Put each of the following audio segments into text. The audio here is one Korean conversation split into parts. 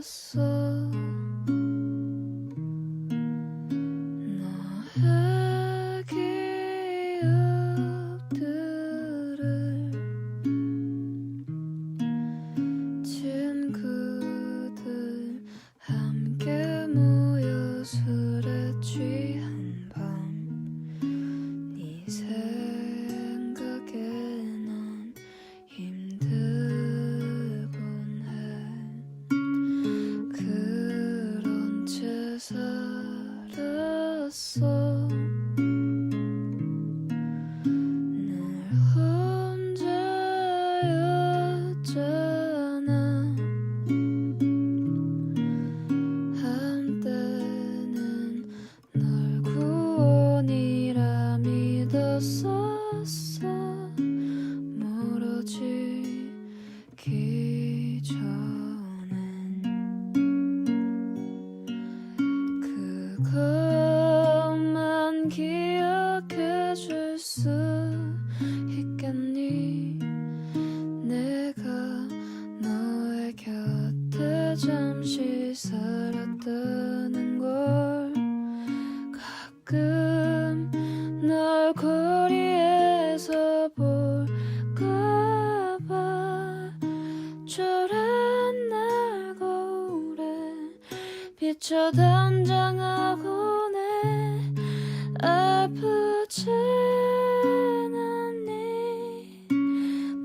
살았어. 너의 기억들을 친구들 함께 모여 술에 취한 밤네 생 살았어. 늘 혼자였잖아. 한때는 널 구원이라 믿었었어. 멀어지기 기억해 줄 수 있겠니? 내가 너의 곁에 잠시 살았다는 걸 가끔 널 거리에서 볼까봐 초라한 날 거울에 비춰 단장하 않니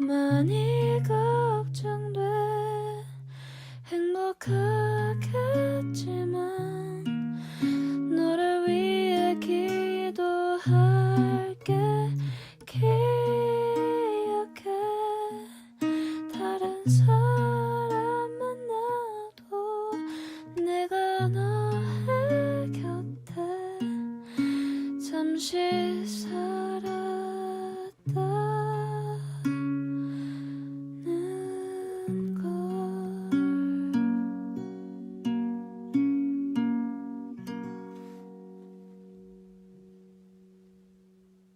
많이 걱정돼. 행복하겠지만 너를 위해 기도할게. 기억해. 다른 사람 만나도 내가 너 branches.